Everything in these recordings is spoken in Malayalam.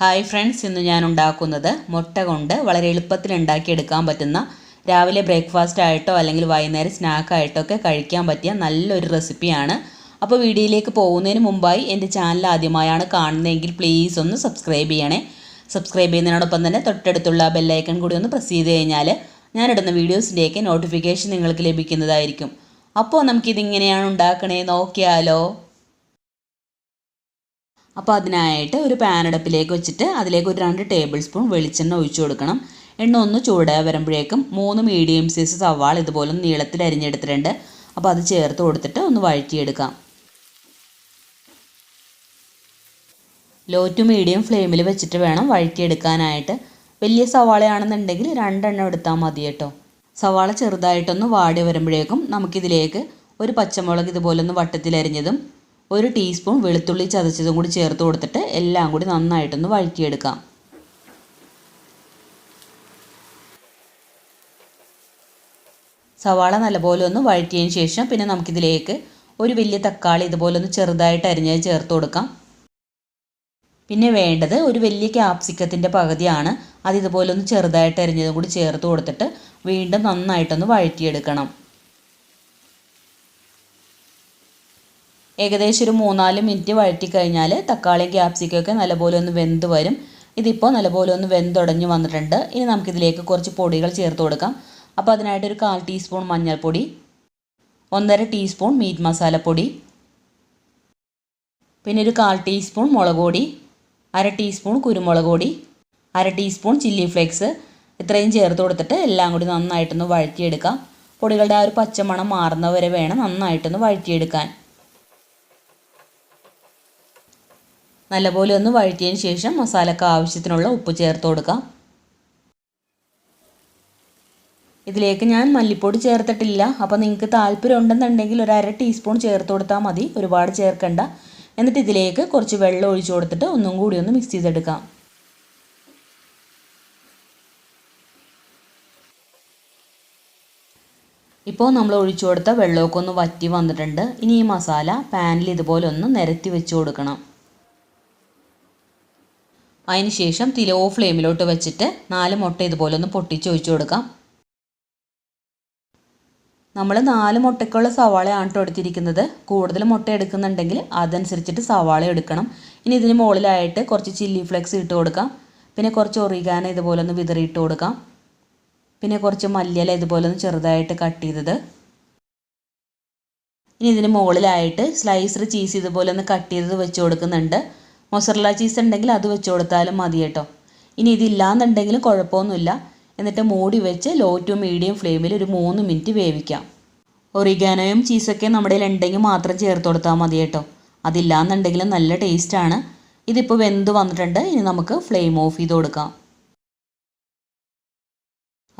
ഹായ് ഫ്രണ്ട്സ് ഇന്ന് ഞാൻ ഉണ്ടാക്കുന്നത് മുട്ട കൊണ്ട് വളരെ എളുപ്പത്തിൽ ഉണ്ടാക്കിയെടുക്കാൻ പറ്റുന്ന രാവിലെ ബ്രേക്ക്ഫാസ്റ്റ് ആയിട്ടോ അല്ലെങ്കിൽ വൈകുന്നേരം സ്നാക്കായിട്ടോ ഒക്കെ കഴിക്കാൻ പറ്റിയ നല്ലൊരു റെസിപ്പിയാണ്. അപ്പോൾ വീഡിയോയിലേക്ക് പോകുന്നതിന് മുമ്പായി എന്റെ ചാനൽ ആദ്യമായാണ് കാണുന്നതെങ്കിൽ പ്ലീസ് ഒന്ന് സബ്സ്ക്രൈബ് ചെയ്യണേ. സബ്സ്ക്രൈബ് ചെയ്യുന്നതിനോടൊപ്പം തന്നെ തൊട്ടടുത്തുള്ള ബെല്ലൈക്കൺ കൂടി ഒന്ന് പ്രസ് ചെയ്ത് കഴിഞ്ഞാൽ ഞാനിടുന്ന വീഡിയോസിന്റെയൊക്കെ നോട്ടിഫിക്കേഷൻ നിങ്ങൾക്ക് ലഭിക്കുന്നതായിരിക്കും. അപ്പോൾ നമുക്കിതിങ്ങനെയാണ് ഉണ്ടാക്കണേ നോക്കിയാലോ? അപ്പോൾ അതിനായിട്ട് ഒരു പാൻ അടുപ്പിലേക്ക് വെച്ചിട്ട് അതിലേക്ക് ഒരു രണ്ട് ടേബിൾ സ്പൂൺ വെളിച്ചെണ്ണ ഒഴിച്ചു കൊടുക്കണം. എണ്ണ ഒന്ന് ചൂടായി വരുമ്പോഴേക്കും മൂന്ന് മീഡിയം സൈസ് സവാള ഇതുപോലെ നീളത്തിൽ അരിഞ്ഞെടുത്തിട്ടുണ്ട്. അപ്പോൾ അത് ചേർത്ത് കൊടുത്തിട്ട് ഒന്ന് വഴറ്റിയെടുക്കാം. ലോ ടു മീഡിയം ഫ്ലെയിമിൽ വെച്ചിട്ട് വേണം വഴറ്റിയെടുക്കാനായിട്ട്. വലിയ സവാളയാണെന്നുണ്ടെങ്കിൽ രണ്ടെണ്ണം എടുത്താൽ മതി കേട്ടോ. സവാള ചെറുതായിട്ടൊന്ന് വാടി വരുമ്പോഴേക്കും നമുക്കിതിലേക്ക് ഒരു പച്ചമുളക് ഇതുപോലെ ഒന്ന് വട്ടത്തിലരിഞ്ഞതും ഒരു ടീസ്പൂൺ വെളുത്തുള്ളി ചതച്ചതും കൂടി ചേർത്ത് കൊടുത്തിട്ട് എല്ലാം കൂടി നന്നായിട്ടൊന്ന് വഴറ്റിയെടുക്കാം. സവാള നല്ലപോലെ ഒന്ന് വഴറ്റിയതിന് ശേഷം പിന്നെ നമുക്കിതിലേക്ക് ഒരു വലിയ തക്കാളി ഇതുപോലെ ഒന്ന് ചെറുതായിട്ട് അരിഞ്ഞത് ചേർത്ത് കൊടുക്കാം. പിന്നെ വേണ്ടത് ഒരു വലിയ ക്യാപ്സിക്കത്തിന്റെ പകുതിയാണ്. അത് ഇതുപോലെ ഒന്ന് ചെറുതായിട്ട് അരിഞ്ഞതും കൂടി ചേർത്ത് കൊടുത്തിട്ട് വീണ്ടും നന്നായിട്ടൊന്ന് വഴറ്റിയെടുക്കണം. ഏകദേശം ഒരു മൂന്നാൽ മിനിറ്റ് വഴറ്റി കഴിഞ്ഞാൽ തക്കാളിയും ക്യാപ്സിക്കൊക്കെ നല്ലപോലെ ഒന്ന് വെന്ത് വരും. ഇതിപ്പോൾ നല്ലപോലെ ഒന്ന് വെന്തുടഞ്ഞ് വന്നിട്ടുണ്ട്. ഇനി നമുക്കിതിലേക്ക് കുറച്ച് പൊടികൾ ചേർത്ത് കൊടുക്കാം. അപ്പോൾ അതിനായിട്ട് ഒരു കാൽ ടീസ്പൂൺ മഞ്ഞൾപ്പൊടി ഒന്നര ടീസ്പൂൺ മീറ്റ് മസാലപ്പൊടി പിന്നെ ഒരു കാൽ ടീസ്പൂൺ മുളക് പൊടി അര ടീസ്പൂൺ കുരുമുളക് പൊടി അര ടീസ്പൂൺ ചില്ലി ഫ്ലേക്സ് ഇത്രയും ചേർത്ത് കൊടുത്തിട്ട് എല്ലാം കൂടി നന്നായിട്ടൊന്ന് വഴറ്റിയെടുക്കാം. പൊടികളുടെ ആ ഒരു പച്ചമണം മാറുന്നവരെ വേണം നന്നായിട്ടൊന്ന് വഴറ്റിയെടുക്കാൻ. നല്ലപോലെ ഒന്ന് വഴറ്റിയതിന് ശേഷം മസാലക്ക് ആവശ്യത്തിനുള്ള ഉപ്പ് ചേർത്ത് കൊടുക്കാം. ഇതിലേക്ക് ഞാൻ മല്ലിപ്പൊടി ചേർത്തിട്ടില്ല. അപ്പോൾ നിങ്ങൾക്ക് താല്പര്യം ഉണ്ടെന്നുണ്ടെങ്കിൽ ഒരു അര ടീസ്പൂൺ ചേർത്ത് കൊടുത്താൽ മതി. ഒരുപാട് ചേർക്കണ്ട. എന്നിട്ട് ഇതിലേക്ക് കുറച്ച് വെള്ളം ഒഴിച്ചു കൊടുത്തിട്ട് ഒന്നും കൂടി ഒന്ന് മിക്സ് ചെയ്തെടുക്കാം. ഇപ്പോൾ നമ്മൾ ഒഴിച്ചു കൊടുത്ത വെള്ളമൊക്കെ ഒന്ന് വറ്റി വന്നിട്ടുണ്ട്. ഇനി ഈ മസാല പാനിൽ ഇതുപോലെ ഒന്ന് നിരത്തി വെച്ച് കൊടുക്കണം. അതിന് ശേഷം തിലോ ഫ്ലെയിമിലോട്ട് വെച്ചിട്ട് നാല് മുട്ട ഇതുപോലെ ഒന്ന് പൊട്ടിച്ച് ഒഴിച്ചു കൊടുക്കാം. നമ്മൾ നാല് മുട്ടയ്ക്കുള്ള സവാളയാണ് കേട്ടോ എടുത്തിരിക്കുന്നത്. കൂടുതൽ മുട്ട എടുക്കുന്നുണ്ടെങ്കിൽ അതനുസരിച്ചിട്ട് സവാള എടുക്കണം. ഇനി ഇതിന് മുകളിലായിട്ട് കുറച്ച് ചില്ലി ഫ്ലെക്സ് ഇട്ട് കൊടുക്കാം. പിന്നെ കുറച്ച് ഒറിഗാന ഇതുപോലെ ഒന്ന് വിതറിയിട്ട് കൊടുക്കാം. പിന്നെ കുറച്ച് മല്ലിയില ഇതുപോലെ ഒന്ന് ചെറുതായിട്ട് കട്ട് ചെയ്തത്. ഇനി ഇതിന് മുകളിലായിട്ട് സ്ലൈസർ ചീസ് ഇതുപോലെ ഒന്ന് കട്ട് ചെയ്തത് വെച്ച് കൊടുക്കുന്നുണ്ട്. മൊസറല ചീസ് ഉണ്ടെങ്കിൽ അത് വെച്ച് കൊടുത്താലും മതി കേട്ടോ. ഇനി ഇതില്ലാന്നുണ്ടെങ്കിലും കുഴപ്പമൊന്നുമില്ല. എന്നിട്ട് മൂടി വെച്ച് ലോ ടു മീഡിയം ഫ്ലെയിമിൽ ഒരു മൂന്ന് മിനിറ്റ് വേവിക്കാം. ഒറിഗാനോയും ചീസൊക്കെ നമ്മുടെ ഉണ്ടെങ്കിൽ മാത്രം ചേർത്ത് കൊടുത്താൽ മതി കേട്ടോ. അതില്ലാന്നുണ്ടെങ്കിലും നല്ല ടേസ്റ്റാണ് ഇതിപ്പോൾ വെന്ത് വന്നിട്ടുണ്ട്. ഇനി നമുക്ക് ഫ്ലെയിം ഓഫ് ചെയ്ത് കൊടുക്കാം.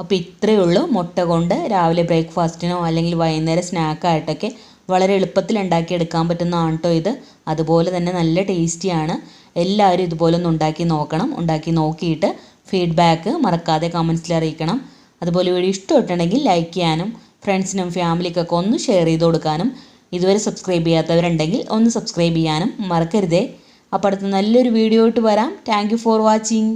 അപ്പോൾ ഇത്രയേ ഉള്ളൂ. മുട്ട കൊണ്ട് രാവിലെ ബ്രേക്ക്ഫാസ്റ്റിനോ അല്ലെങ്കിൽ വൈകുന്നേരം സ്നാക്കായിട്ടൊക്കെ വളരെ എളുപ്പത്തിൽ ഉണ്ടാക്കിയെടുക്കാൻ പറ്റുന്നതാണ് കേട്ടോ ഇത്. അതുപോലെ തന്നെ നല്ല ടേസ്റ്റിയാണ് എല്ലാവരും ഇതുപോലെ ഒന്ന് ഉണ്ടാക്കി നോക്കണം. ഉണ്ടാക്കി നോക്കിയിട്ട് ഫീഡ്ബാക്ക് മറക്കാതെ കമൻസിൽ അറിയിക്കണം. അതുപോലെ വീഡിയോ ഇഷ്ടപ്പെട്ടുണ്ടെങ്കിൽ ലൈക്ക് ചെയ്യാനും ഫ്രണ്ട്സിനും ഫാമിലിക്കൊക്കെ ഒന്ന് ഷെയർ ചെയ്ത് കൊടുക്കാനും ഇതുവരെ സബ്സ്ക്രൈബ് ചെയ്യാത്തവരുണ്ടെങ്കിൽ ഒന്ന് സബ്സ്ക്രൈബ് ചെയ്യാനും മറക്കരുതേ. അപ്പോൾ അടുത്ത നല്ലൊരു വീഡിയോ ആയിട്ട് വരാം. Thank for watching